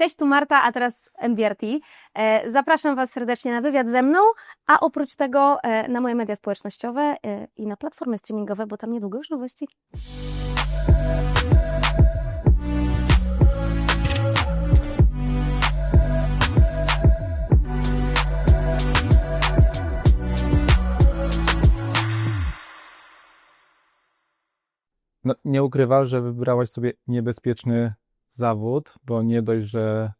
Cześć, tu Marta, a teraz MVRT. E, Zapraszam Was serdecznie na wywiad ze mną, a oprócz tego e, na moje media społecznościowe e, i na platformy streamingowe, bo tam niedługo już nowości. No, nie ukrywasz, że wybrałaś sobie niebezpieczny zawód, bo nie dość, że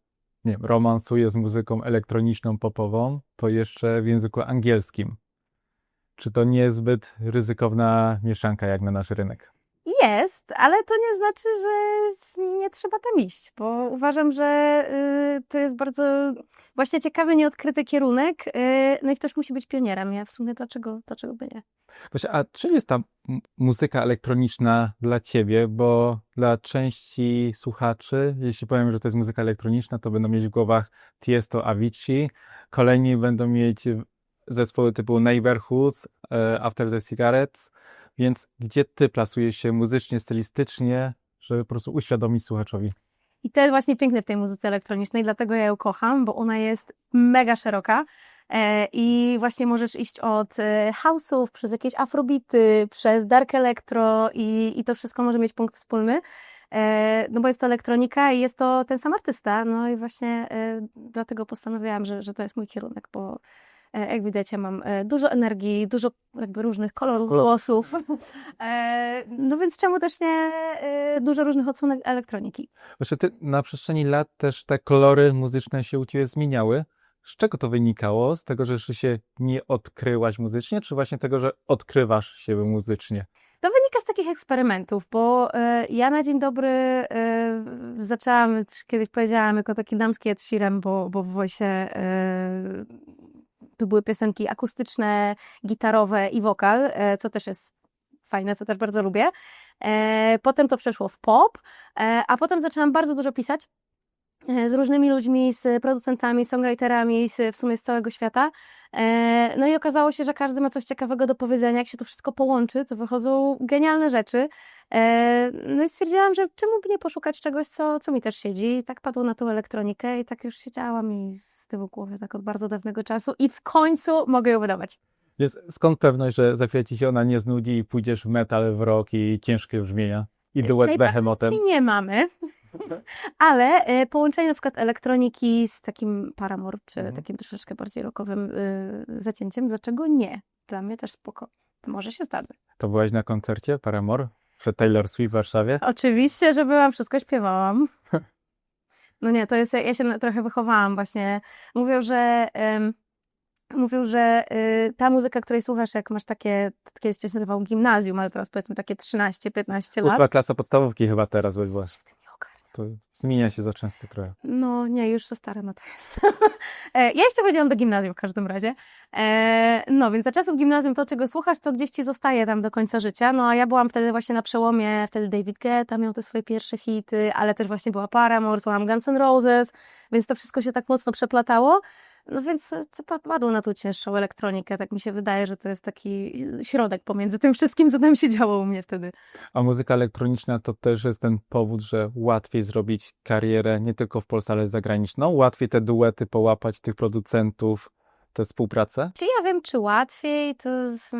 nie wiem, romansuje z muzyką elektroniczną, popową, to jeszcze w języku angielskim. Czy to nie jest zbyt ryzykowna mieszanka jak na nasz rynek? Jest, ale to nie znaczy, że nie trzeba tam iść, bo uważam, że y, to jest bardzo właśnie ciekawy, nieodkryty kierunek, y, no i ktoś musi być pionierem. Ja w sumie dlaczego, dlaczego by nie? Właśnie, a czym jest ta muzyka elektroniczna dla ciebie? Bo dla części słuchaczy, jeśli powiem, że to jest muzyka elektroniczna, to będą mieć w głowach Tiesto, Avicii, kolejni będą mieć zespoły typu Neighborhoods, e, After the Cigarettes, więc gdzie ty plasujesz się muzycznie, stylistycznie, żeby po prostu uświadomić słuchaczowi? I to jest właśnie piękne w tej muzyce elektronicznej, dlatego ja ją kocham, bo ona jest mega szeroka. E, I właśnie możesz iść od e, house'ów, przez jakieś afrobity, przez dark electro i, i to wszystko może mieć punkt wspólny. E, No bo jest to elektronika i jest to ten sam artysta. No i właśnie dlatego postanowiłam, że, że to jest mój kierunek, bo jak widać, ja mam e, dużo energii, dużo jakby różnych kolorów Kolor. głosów. E, No więc czemu też nie e, dużo różnych odsłonek elektroniki? Właśnie ty na przestrzeni lat też te kolory muzyczne się u ciebie zmieniały. Z czego to wynikało? Z tego, że jeszcze się nie odkryłaś muzycznie, czy właśnie tego, że odkrywasz się muzycznie? To wynika z takich eksperymentów, bo e, ja na dzień dobry e, zaczęłam, kiedyś powiedziałam, jako taki damski Ed Sheeran, bo, bo w Voice e, to były piosenki akustyczne, gitarowe i wokal, e, co też jest fajne, co też bardzo lubię. E, potem to przeszło w pop, e, a potem zaczęłam bardzo dużo pisać z różnymi ludźmi, z producentami, songwriterami, w sumie z całego świata. No i okazało się, że każdy ma coś ciekawego do powiedzenia. Jak się to wszystko połączy, to wychodzą genialne rzeczy. E, No i stwierdziłam, że czemu by nie poszukać czegoś, co, co mi też siedzi. I tak padło na tą elektronikę i tak już siedziałam i z tyłu głowy tak od bardzo dawnego czasu i w końcu mogę ją wydawać. Więc skąd pewność, że za chwilę ci się ona nie znudzi i pójdziesz w metal, w rock i ciężkie brzmienia? I duet Najpewniej Behemotem? nie mamy. Ale e, połączenie na przykład elektroniki z takim Paramore, czy Mhm. takim troszeczkę bardziej rockowym y, zacięciem, dlaczego nie? Dla mnie też spoko. To może się zdarzy. To byłaś na koncercie Paramore? Przed Taylor Swift w Warszawie? Oczywiście, że byłam, wszystko śpiewałam. No nie, to jest, ja się trochę wychowałam właśnie. Mówią, że em, mówią, że y, ta muzyka, której słuchasz, jak masz takie, kiedyś się nazywał gimnazjum, ale teraz powiedzmy takie 13-15 lat. Ósma klasa podstawówki chyba teraz by była. To zmienia się za często trochę. No nie, już za stare no to jest. E, ja jeszcze chodziłam do gimnazjum w każdym razie. E, No więc za czasów gimnazjum to, czego słuchasz, to gdzieś ci zostaje tam do końca życia. No a ja byłam wtedy właśnie na przełomie, wtedy David Guetta miał te swoje pierwsze hity, ale też właśnie była Paramore, słuchałam Guns N' Roses, więc to wszystko się tak mocno przeplatało. No więc e, padło na tą cięższą elektronikę. Tak mi się wydaje, że to jest taki środek pomiędzy tym wszystkim, co tam się działo u mnie wtedy. A muzyka elektroniczna to też jest ten powód, że łatwiej zrobić karierę nie tylko w Polsce, ale zagraniczną. Łatwiej te duety połapać tych producentów, tę współpracę. Czy ja wiem, czy łatwiej? To, z-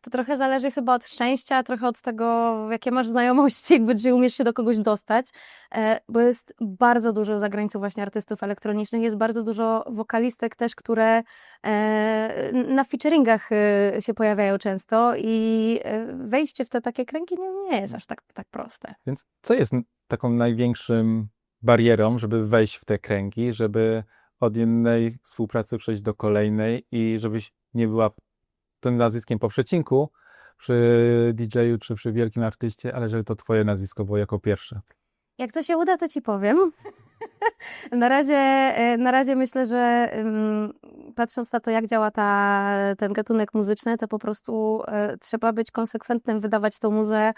to trochę zależy chyba od szczęścia, trochę od tego, jakie masz znajomości, jakby czy umiesz się do kogoś dostać, e, bo jest bardzo dużo za granicą właśnie artystów elektronicznych, jest bardzo dużo wokalistek też, które e, na featuringach e, się pojawiają często i e, wejście w te takie kręgi nie, nie jest aż tak, tak proste. Więc co jest taką największym barierą, żeby wejść w te kręgi, żeby od jednej współpracy przejść do kolejnej i żebyś nie była tym nazwiskiem po przecinku przy DJ-u czy przy wielkim artyście, ale żeby to twoje nazwisko było jako pierwsze. Jak to się uda, to ci powiem. Na razie, e, na razie myślę, że patrząc na to, jak działa ta, ten gatunek muzyczny, to po prostu e, trzeba być konsekwentnym, wydawać tą muzę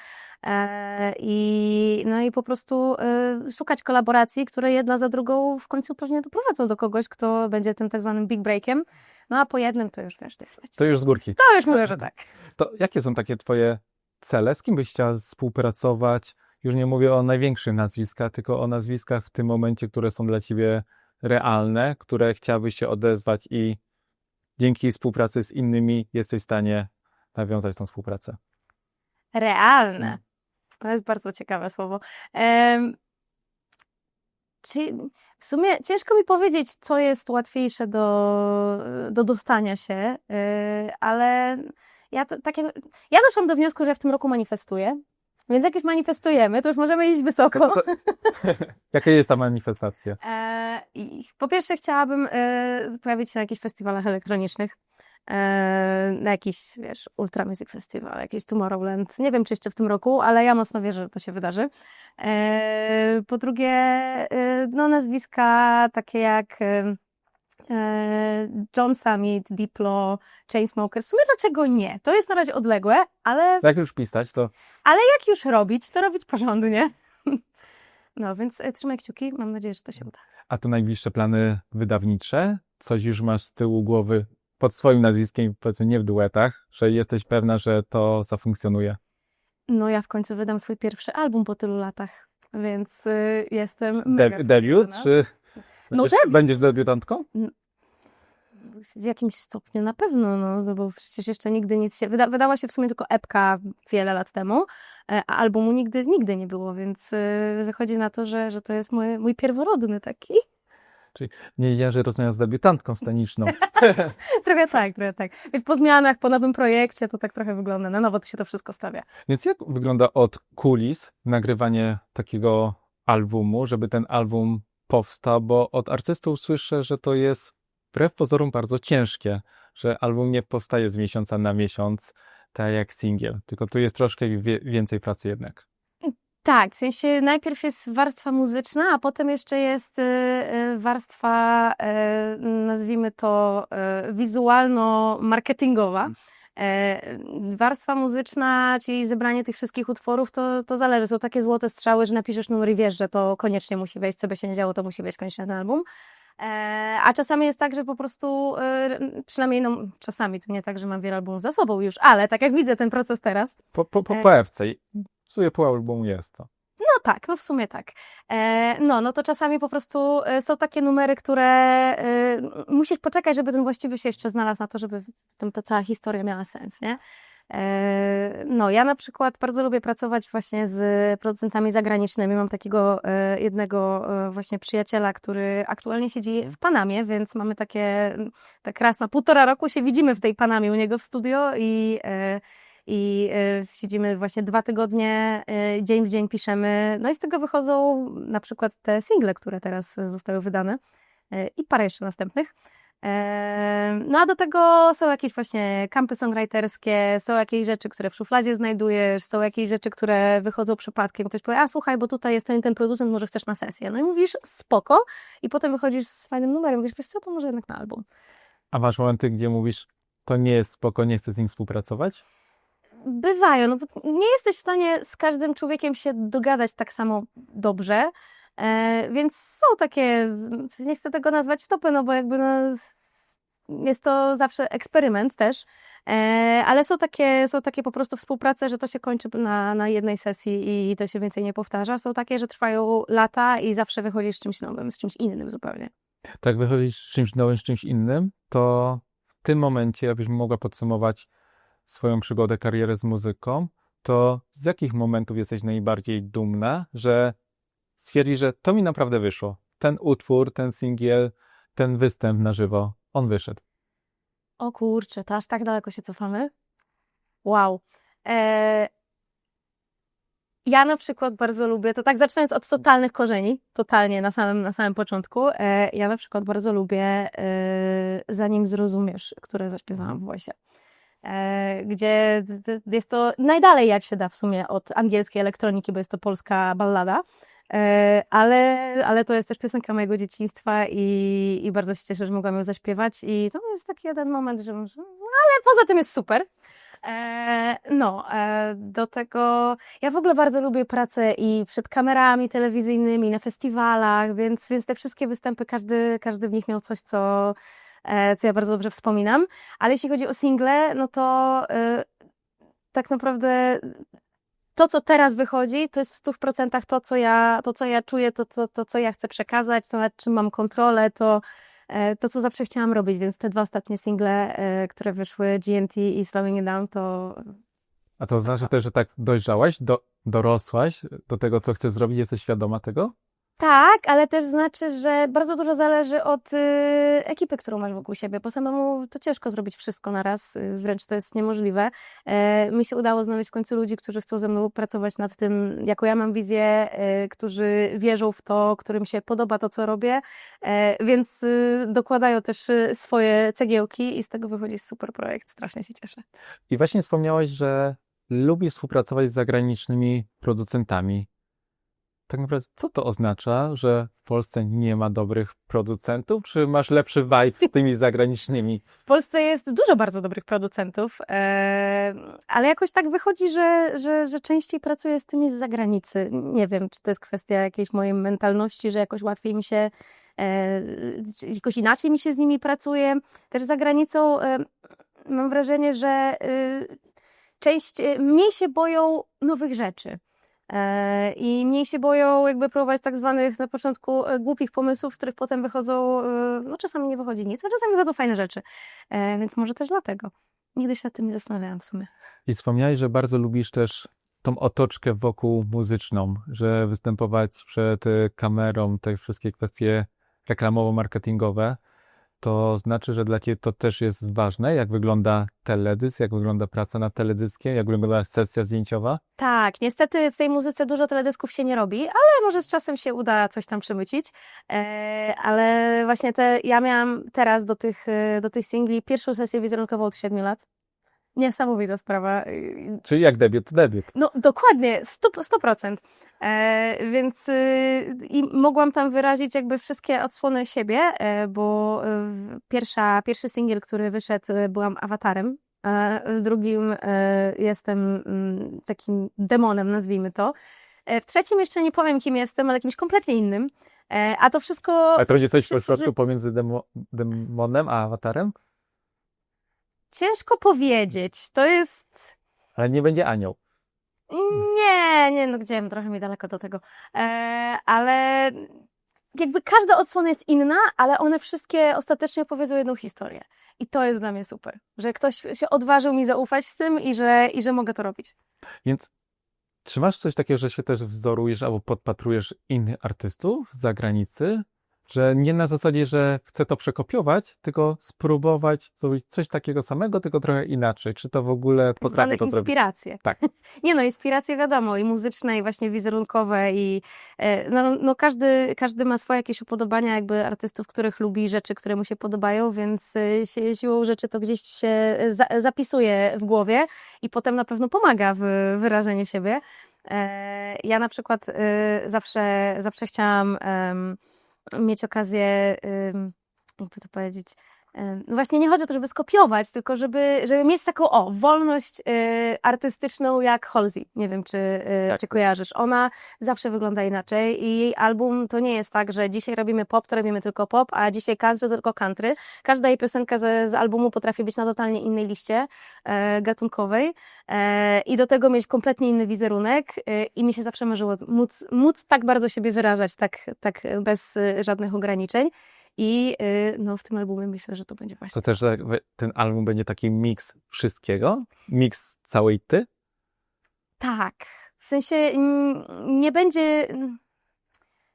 e, i, no i po prostu szukać kolaboracji, które jedna za drugą w końcu pewnie doprowadzą do kogoś, kto będzie tym tak zwanym big breakiem. No a po jednym to już wiesz. To już z górki. To już mówię, że tak. To jakie są takie twoje cele? Z kim byś chciała współpracować? Już nie mówię o największych nazwiskach, tylko o nazwiskach w tym momencie, które są dla ciebie realne, które chciałabyś się odezwać i dzięki współpracy z innymi jesteś w stanie nawiązać tą współpracę. Realne. To jest bardzo ciekawe słowo. Em, czy w sumie ciężko mi powiedzieć, co jest łatwiejsze do, do dostania się, y, ale ja, tak jak, ja doszłam do wniosku, że w tym roku manifestuję. Więc jak już manifestujemy, to już możemy iść wysoko. To- Jaka jest ta manifestacja? E, po pierwsze chciałabym e, pojawić się na jakichś festiwalach elektronicznych. E, na jakiś, wiesz, Ultra Music Festival, jakiś Tomorrowland. Nie wiem, czy jeszcze w tym roku, ale ja mocno wierzę, że to się wydarzy. E, po drugie, e, no nazwiska takie jak e, John Summit, Diplo, Chainsmokers. W sumie dlaczego nie? To jest na razie odległe, ale Jak już pisać, to jak już robić, to robić porządnie. No, więc e, trzymaj kciuki. Mam nadzieję, że to się uda. a to najbliższe plany wydawnicze? Coś już masz z tyłu głowy pod swoim nazwiskiem, powiedzmy nie w duetach, że jesteś pewna, że to zafunkcjonuje? No, ja w końcu wydam swój pierwszy album po tylu latach, więc y, jestem. De- mega debiut, czy No, będziesz, debiut. będziesz debiutantką? W jakimś stopniu na pewno, no, no bo przecież jeszcze nigdy nic się. Wyda, wydała się w sumie tylko epka wiele lat temu, e, a albumu nigdy, nigdy nie było, więc y, wychodzi na to, że, że to jest mój, mój pierworodny taki. Nie wiedziałem, że rozmawiam z debiutantką sceniczną. trochę tak, trochę tak. Więc po zmianach, po nowym projekcie, to tak trochę wygląda. Na nowo to się to wszystko stawia. Więc jak wygląda od kulis nagrywanie takiego albumu, żeby ten album powstał? Bo od artystów słyszę, że to jest wbrew pozorom bardzo ciężkie, że album nie powstaje z miesiąca na miesiąc, tak jak singiel, tylko tu jest troszkę wie- więcej pracy jednak. Tak, w sensie najpierw jest warstwa muzyczna, a potem jeszcze jest y, y, warstwa, y, nazwijmy to, wizualno-marketingowa. E, Warstwa muzyczna, czyli zebranie tych wszystkich utworów, to, to zależy. Są takie złote strzały, że napiszesz numer i wiesz, że to koniecznie musi wejść, co by się nie działo, to musi wejść koniecznie na ten album. E, A czasami jest tak, że po prostu, y, przynajmniej no, czasami to nie tak, że mam wiele albumów za sobą już, ale tak jak widzę ten proces teraz, Po, po, po, E. po epce. W sumie pół albumu jest to. No tak, no w sumie tak. E, no, no to czasami po prostu e, są takie numery, które e, musisz poczekać, żeby ten właściwy się jeszcze znalazł na to, żeby tam ta cała historia miała sens, nie? No, ja na przykład bardzo lubię pracować właśnie z producentami zagranicznymi. Mam takiego jednego właśnie przyjaciela, który aktualnie siedzi w Panamie, więc mamy takie, tak raz na półtora roku się widzimy w tej Panamie u niego w studio i i e, siedzimy właśnie dwa tygodnie, e, dzień w dzień piszemy. No i z tego wychodzą na przykład te single, które teraz zostały wydane e, i parę jeszcze następnych. E, No a do tego są jakieś właśnie kampy songwriterskie, są jakieś rzeczy, które w szufladzie znajdujesz, są jakieś rzeczy, które wychodzą przypadkiem. Ktoś powie, a słuchaj, bo tutaj jest ten, ten producent, może chcesz na sesję. No i mówisz, spoko. I potem wychodzisz z fajnym numerem, mówisz, wiesz co, to może jednak na album. A masz momenty, gdzie mówisz, to nie jest spoko, nie chcę z nim współpracować? Bywają, no nie jesteś w stanie z każdym człowiekiem się dogadać tak samo dobrze, e, więc są takie, nie chcę tego nazwać wtopy, no bo jakby no, jest to zawsze eksperyment też, e, ale są takie, są takie po prostu współprace, że to się kończy na, na jednej sesji i to się więcej nie powtarza. Są takie, że trwają lata i zawsze wychodzisz z czymś nowym, z czymś innym zupełnie. tak wychodzisz z czymś nowym, z czymś innym, to w tym momencie, abyś mogła podsumować swoją przygodę, karierę z muzyką, to z jakich momentów jesteś najbardziej dumna, że stwierdzisz, że to mi naprawdę wyszło. Ten utwór, ten singiel, ten występ na żywo, on wyszedł. O kurczę, to aż tak daleko się cofamy? Wow. E, ja na przykład bardzo lubię, to tak zaczynając od totalnych korzeni, totalnie na samym, na samym początku, e, ja na przykład bardzo lubię e, Zanim zrozumiesz, które zaśpiewałam w Wojsie. E, gdzie jest to najdalej jak się da w sumie od angielskiej elektroniki, bo jest to polska ballada. E, Ale, ale to jest też piosenka mojego dzieciństwa i, i bardzo się cieszę, że mogłam ją zaśpiewać. I to jest taki jeden moment, że że- ale poza tym jest super. E, no, do tego ja w ogóle bardzo lubię pracę i przed kamerami telewizyjnymi, na festiwalach, więc, więc te wszystkie występy, każdy, każdy w nich miał coś, co, co ja bardzo dobrze wspominam. Ale jeśli chodzi o single, no to e, tak naprawdę to, co teraz wychodzi, to jest w 100% to, co ja, to, co ja czuję, to, to, to, co ja chcę przekazać, to nad czym mam kontrolę, to, e, to, co zawsze chciałam robić, więc te dwa ostatnie single, e, które wyszły, GNT i Slowing It Down, to A to znaczy też, że tak dojrzałaś, do, dorosłaś do tego, co chcesz zrobić, jesteś świadoma tego? Tak, ale też znaczy, że bardzo dużo zależy od y, ekipy, którą masz wokół siebie, bo samemu to ciężko zrobić wszystko na raz, y, wręcz to jest niemożliwe. E, mi się udało znaleźć w końcu ludzi, którzy chcą ze mną pracować nad tym, jaką ja mam wizję, e, którzy wierzą w to, którym się podoba to, co robię, e, więc y, dokładają też y, swoje cegiełki i z tego wychodzi super projekt, strasznie się cieszę. I właśnie wspomniałaś, że lubisz współpracować z zagranicznymi producentami. Tak naprawdę, co to oznacza, że w Polsce nie ma dobrych producentów? Czy masz lepszy vibe z tymi zagranicznymi? W Polsce jest dużo bardzo dobrych producentów, e, ale jakoś tak wychodzi, że, że, że częściej pracuję z tymi z zagranicy. Nie wiem, czy to jest kwestia jakiejś mojej mentalności, że jakoś łatwiej mi się, e, jakoś inaczej mi się z nimi pracuje. Też za granicą e, mam wrażenie, że e, część, mniej się boją nowych rzeczy. E, I mniej się boją jakby próbować tak zwanych na początku e, głupich pomysłów, z których potem wychodzą, e, no czasami nie wychodzi nic, a czasami wychodzą fajne rzeczy. Więc może też dlatego. Nigdy się nad tym nie zastanawiałam w sumie. I wspomniałeś, że bardzo lubisz też tą otoczkę wokół muzyczną, że występować przed kamerą, te wszystkie kwestie reklamowo-marketingowe, to znaczy, że dla Ciebie to też jest ważne, jak wygląda teledysk, jak wygląda praca nad teledyskiem, jak wygląda sesja zdjęciowa? Tak, niestety w tej muzyce dużo teledysków się nie robi, ale może z czasem się uda coś tam przemycić. E, ale właśnie te, ja miałam teraz do tych, e, do tych singli pierwszą sesję wizerunkową od 7 lat. Niesamowita sprawa. E, Czyli jak debiut, to debiut. No dokładnie, 100%. 100%. E, więc y, i mogłam tam wyrazić jakby wszystkie odsłony siebie, e, bo e, pierwsza, pierwszy singiel, który wyszedł, e, byłam awatarem. a W drugim e, jestem mm, takim demonem, nazwijmy to. E, W trzecim jeszcze nie powiem, kim jestem, ale kimś kompletnie innym. E, A to wszystko. A to będzie coś w środku pomiędzy demo, demonem a awatarem? Ciężko powiedzieć. To jest. Ale nie będzie anioł. Nie, nie, no gdzie, trochę mi daleko do tego. E, ale jakby każda odsłona jest inna, ale one wszystkie ostatecznie opowiedzą jedną historię. I to jest dla mnie super, że ktoś się odważył mi zaufać z tym i że, i że mogę to robić. Więc czy masz coś takiego, że się też wzorujesz albo podpatrujesz innych artystów z zagranicy? Że nie na zasadzie, że chcę to przekopiować, tylko spróbować zrobić coś takiego samego, tylko trochę inaczej. Czy to w ogóle potrafię Ale to zrobić? inspiracje. Tak. Nie no, inspiracje wiadomo, i muzyczne, i właśnie wizerunkowe, i e, no, no każdy, każdy ma swoje jakieś upodobania jakby artystów, których lubi, rzeczy, które mu się podobają, więc e, si- siłą rzeczy to gdzieś się za, zapisuje w głowie i potem na pewno pomaga w wyrażeniu siebie. E, Ja na przykład e, zawsze, zawsze chciałam mieć okazję, jakby to powiedzieć, no właśnie nie chodzi o to, żeby skopiować, tylko żeby, żeby mieć taką, o, wolność e, artystyczną jak Halsey. Nie wiem, czy, e, Tak. czy kojarzysz. Ona zawsze wygląda inaczej i jej album to nie jest tak, że dzisiaj robimy pop, to robimy tylko pop, a dzisiaj country, to tylko country. Każda jej piosenka z, z albumu potrafi być na totalnie innej liście e, gatunkowej e, i do tego mieć kompletnie inny wizerunek e, i mi się zawsze marzyło móc, móc tak bardzo siebie wyrażać, tak, tak bez e, żadnych ograniczeń. I e, no, w tym albumie myślę, że to będzie właśnie. To też że ten album będzie taki miks wszystkiego? Miks całej ty? Tak. W sensie nie będzie.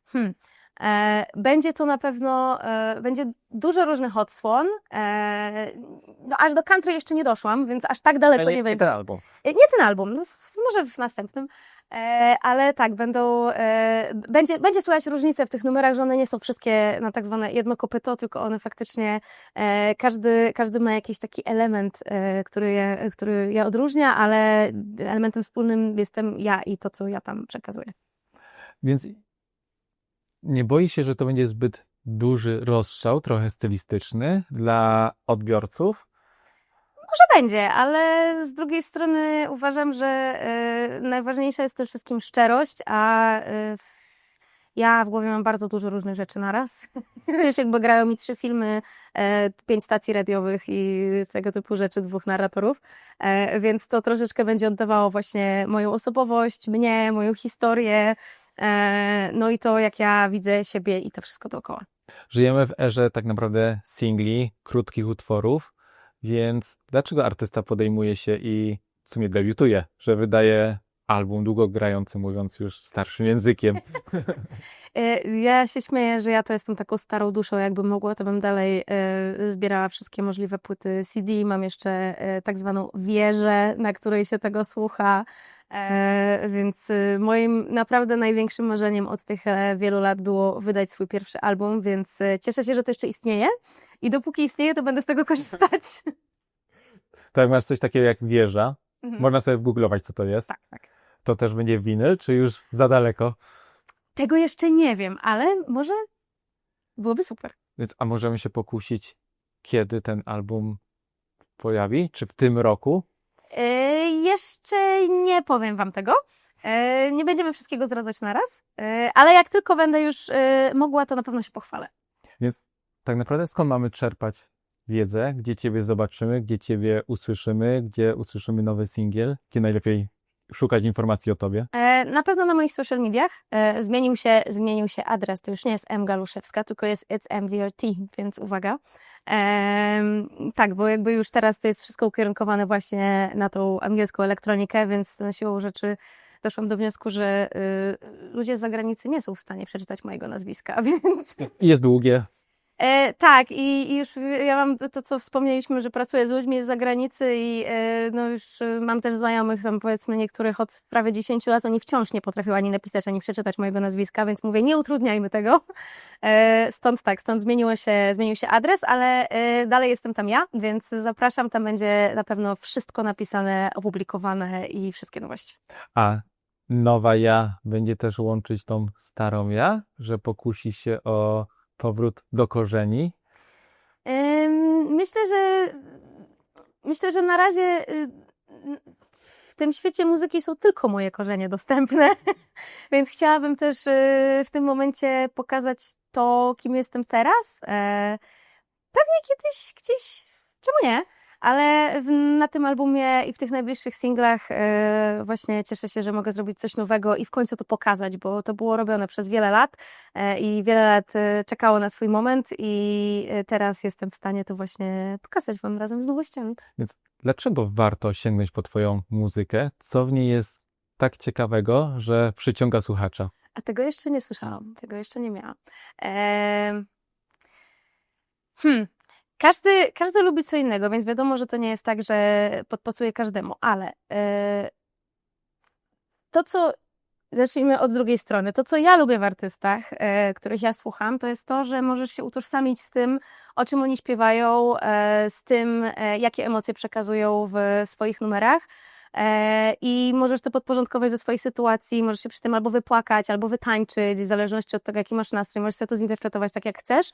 Hmm. E, będzie to na pewno, e, będzie dużo różnych odsłon. E, no aż do country jeszcze nie doszłam, więc aż tak daleko Ale nie, nie będzie. ten album. Nie ten album, no, może w następnym. E, ale tak, będą, e, będzie, będzie słychać różnice w tych numerach, że one nie są wszystkie na tak zwane jedno kopyto, tylko one faktycznie, e, każdy, każdy ma jakiś taki element, który, je, który je odróżnia, ale elementem wspólnym jestem ja i to, co ja tam przekazuję. Więc nie boi się, że to będzie zbyt duży rozstrzał, trochę stylistyczny dla odbiorców? Może będzie, ale z drugiej strony uważam, że e, najważniejsza jest przede wszystkim szczerość, a e, w- ja w głowie mam bardzo dużo różnych rzeczy naraz. Wiesz, jakby grają mi trzy filmy, e, pięć stacji radiowych i tego typu rzeczy, dwóch narratorów, więc to troszeczkę będzie oddawało właśnie moją osobowość, mnie, moją historię, no i to, jak ja widzę siebie i to wszystko dookoła. Żyjemy w erze tak naprawdę singli, krótkich utworów, więc dlaczego artysta podejmuje się i w sumie debiutuje, że wydaje album długogrający, mówiąc już starszym językiem? E, Ja się śmieję, że ja to jestem taką starą duszą. Jakbym mogła, to bym dalej e, zbierała wszystkie możliwe płyty CD. Mam jeszcze e, tak zwaną wieżę, na której się tego słucha. Więc moim naprawdę największym marzeniem od tych wielu lat było wydać swój pierwszy album, więc cieszę się, że to jeszcze istnieje. I dopóki istnieje, to będę z tego korzystać. To jak masz coś takiego jak wieża, Mhm. można sobie googlować, co to jest. Tak, tak. To też będzie winyl, czy już za daleko? Tego jeszcze nie wiem, ale może byłoby super. Więc, a możemy się pokusić, kiedy ten album pojawi? Czy w tym roku? E, jeszcze nie powiem Wam tego. E, nie będziemy wszystkiego zdradzać naraz, e, ale jak tylko będę już mogła, to na pewno się pochwalę. Więc tak naprawdę skąd mamy czerpać wiedzę? Gdzie Ciebie zobaczymy? Gdzie Ciebie usłyszymy? Gdzie usłyszymy nowy singiel? Gdzie najlepiej szukać informacji o Tobie? E, na pewno na moich social mediach e, zmienił, się, zmienił się adres. To już nie jest M. Galuszewska, tylko jest It's MVRT, więc uwaga. Em, tak, bo jakby już teraz to jest wszystko ukierunkowane właśnie na tą angielską elektronikę, więc na siłą rzeczy doszłam do wniosku, że y, ludzie z zagranicy nie są w stanie przeczytać mojego nazwiska, więc Jest długie. E, tak, i, i już ja mam to, co wspomnieliśmy, że pracuję z ludźmi z zagranicy i e, no już e, mam też znajomych, tam powiedzmy niektórych od prawie 10 lat, oni wciąż nie potrafią ani napisać, ani przeczytać mojego nazwiska, więc mówię, nie utrudniajmy tego. E, stąd tak, stąd zmieniło się, zmienił się adres, ale e, dalej jestem tam ja, więc zapraszam, tam będzie na pewno wszystko napisane, opublikowane i wszystkie nowości. A nowa ja będzie też łączyć tą starą ja, że pokusi się o powrót do korzeni. Myślę, że myślę, że na razie y, w tym świecie muzyki są tylko moje korzenie dostępne, więc chciałabym też y, w tym momencie pokazać to, kim jestem teraz. E, Pewnie kiedyś gdzieś, czemu nie? Ale w, na tym albumie i w tych najbliższych singlach e, właśnie cieszę się, że mogę zrobić coś nowego i w końcu to pokazać, bo to było robione przez wiele lat e, i wiele lat e, czekało na swój moment i teraz jestem w stanie to właśnie pokazać Wam razem z nowościami. Więc dlaczego warto sięgnąć po Twoją muzykę? Co w niej jest tak ciekawego, że przyciąga słuchacza? A tego jeszcze nie słyszałam, tego jeszcze nie miałam. Em, Hmm. Każdy, każdy lubi co innego, więc wiadomo, że to nie jest tak, że podpasuje każdemu, ale e, to, co zacznijmy od drugiej strony, to, co ja lubię w artystach, e, których ja słucham, to jest to, że możesz się utożsamić z tym, o czym oni śpiewają, e, z tym, e, jakie emocje przekazują w swoich numerach. E, I możesz to podporządkować do swoich sytuacji, możesz się przy tym albo wypłakać, albo wytańczyć, w zależności od tego, jaki masz nastrój, możesz sobie to zinterpretować tak, jak chcesz.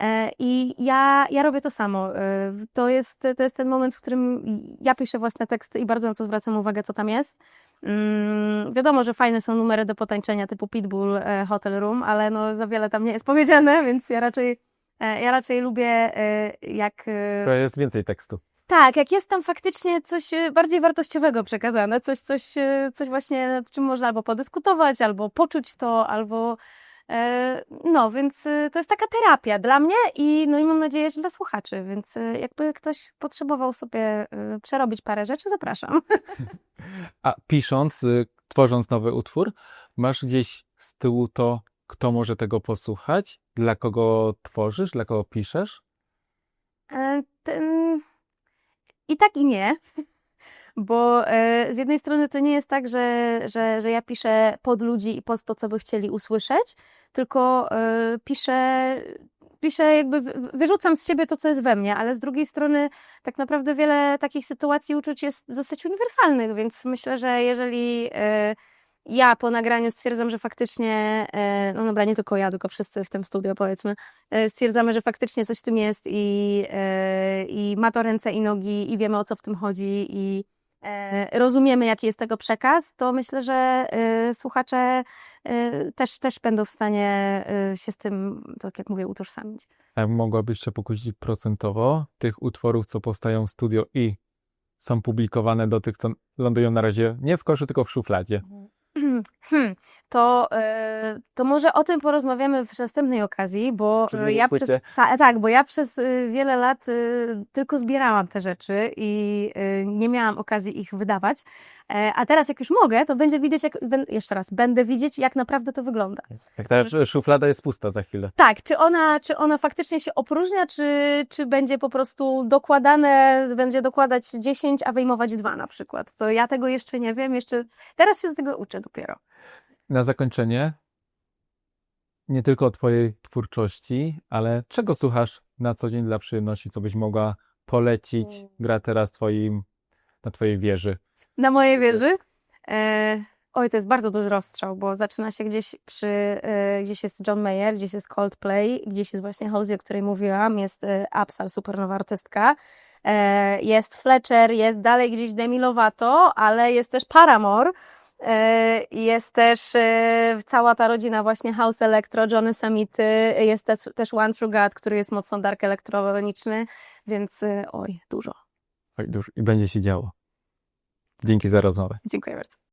E, I ja, ja robię to samo. E, To jest, to jest ten moment, w którym ja piszę własne teksty i bardzo na to zwracam uwagę, co tam jest. Mm, wiadomo, że fajne są numery do potańczenia typu Pitbull, e, Hotel Room, ale no za wiele tam nie jest powiedziane, więc ja raczej, ja raczej lubię jak... To jest więcej tekstu. tak, jak jest tam faktycznie coś bardziej wartościowego przekazane, coś, coś, coś właśnie nad czym można albo podyskutować, albo poczuć to, albo no, więc e, to jest taka terapia dla mnie i no i mam nadzieję, że dla słuchaczy, więc e, jakby ktoś potrzebował sobie e, przerobić parę rzeczy, zapraszam. A pisząc, y, tworząc nowy utwór, masz gdzieś z tyłu to, kto może tego posłuchać? Dla kogo tworzysz? Dla kogo piszesz? E, I tak i nie. Bo e, z jednej strony to nie jest tak, że, że, że ja piszę pod ludzi i pod to, co by chcieli usłyszeć, tylko e, piszę, piszę jakby, wy- wyrzucam z siebie to, co jest we mnie, ale z drugiej strony tak naprawdę wiele takich sytuacji uczuć jest dosyć uniwersalnych, więc myślę, że jeżeli e, ja po nagraniu stwierdzam, że faktycznie, e, no dobra, nie tylko ja, tylko wszyscy w tym studio powiedzmy, stwierdzamy, że faktycznie coś w tym jest i, i ma to ręce i nogi i wiemy o co w tym chodzi i, rozumiemy, jaki jest tego przekaz, to myślę, że e, słuchacze e, też, też będą w stanie e, się z tym, tak jak mówię, utożsamić. A mogłabyś jeszcze pokłócić procentowo tych utworów, co powstają w studio i są publikowane do tych, co lądują na razie nie w koszu, tylko w szufladzie. Hmm, to, e, to może o tym porozmawiamy w następnej okazji, bo e, ja przez, ta, tak, bo ja przez e, wiele lat tylko zbierałam te rzeczy i nie miałam okazji ich wydawać. A teraz jak już mogę, to będzie widać, jak, jeszcze raz, będę widzieć, jak naprawdę to wygląda. Jak ta szuflada jest pusta za chwilę. Tak, czy ona, czy ona faktycznie się opróżnia, czy, czy będzie po prostu dokładane, będzie dokładać 10, a wyjmować dwa na przykład. To ja tego jeszcze nie wiem, jeszcze teraz się z tego uczę dopiero. Na zakończenie, nie tylko o Twojej twórczości, ale czego słuchasz na co dzień dla przyjemności, co byś mogła polecić, Mm. gra teraz twoim, na Twojej wieży? Na mojej wieży? E, oj, to jest bardzo duży rozstrzał, bo zaczyna się gdzieś przy, e, gdzieś jest John Mayer, gdzieś jest Coldplay, gdzieś jest właśnie Halsey, o której mówiłam, jest e, Absal, supernowa artystka, e, jest Fletcher, jest dalej gdzieś Demi Lovato, ale jest też Paramore, jest też e, cała ta rodzina właśnie House Electro, Johnny Samity, jest też, też One True God, który jest mocno dark elektroniczny, więc e, oj, dużo. Oj, dużo. I będzie się działo. Dzięki za rozmowę. Dziękuję bardzo.